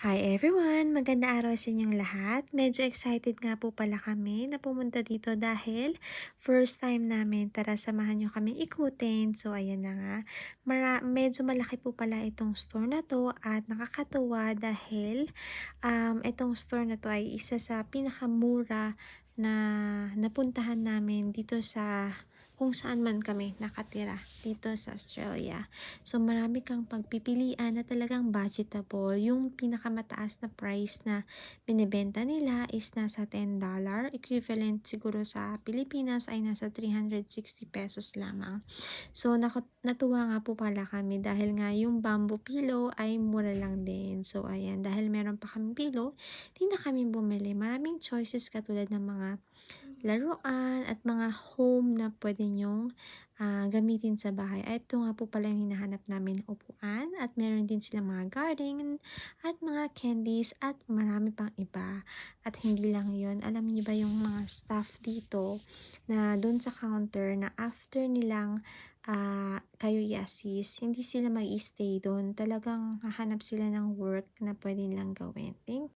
Hi everyone! Maganda araw sa inyong lahat. Medyo excited nga po pala kami na pumunta dito dahil first time namin. Tara, samahan nyo kami ikutin. So, ayan na nga. Mara medyo malaki po pala itong store na to at nakakatuwa dahil um, itong store na to ay isa sa pinakamura na napuntahan namin dito sa kung saan man kami nakatira dito sa Australia. So, marami kang pagpipilian na talagang budgetable. Yung pinakamataas na price na binibenta nila is nasa $10. Equivalent siguro sa Pilipinas ay nasa 360 pesos lamang. So, natuwa nga po pala kami dahil nga yung bamboo pillow ay mura lang din. So, ayan, dahil meron pa kami pillow, di na kami bumili. Maraming choices katulad ng mga laruan at mga home na pwede nyong ah, gamitin sa bahay. At ito nga po pala yung hinahanap namin upuan at meron din silang mga garden at mga candies at marami pang iba. At hindi lang yon alam niyo ba yung mga staff dito na doon sa counter na after nilang ah, kayo i-assist, hindi sila mag stay doon. Talagang hahanap sila ng work na pwede nilang gawin. Thank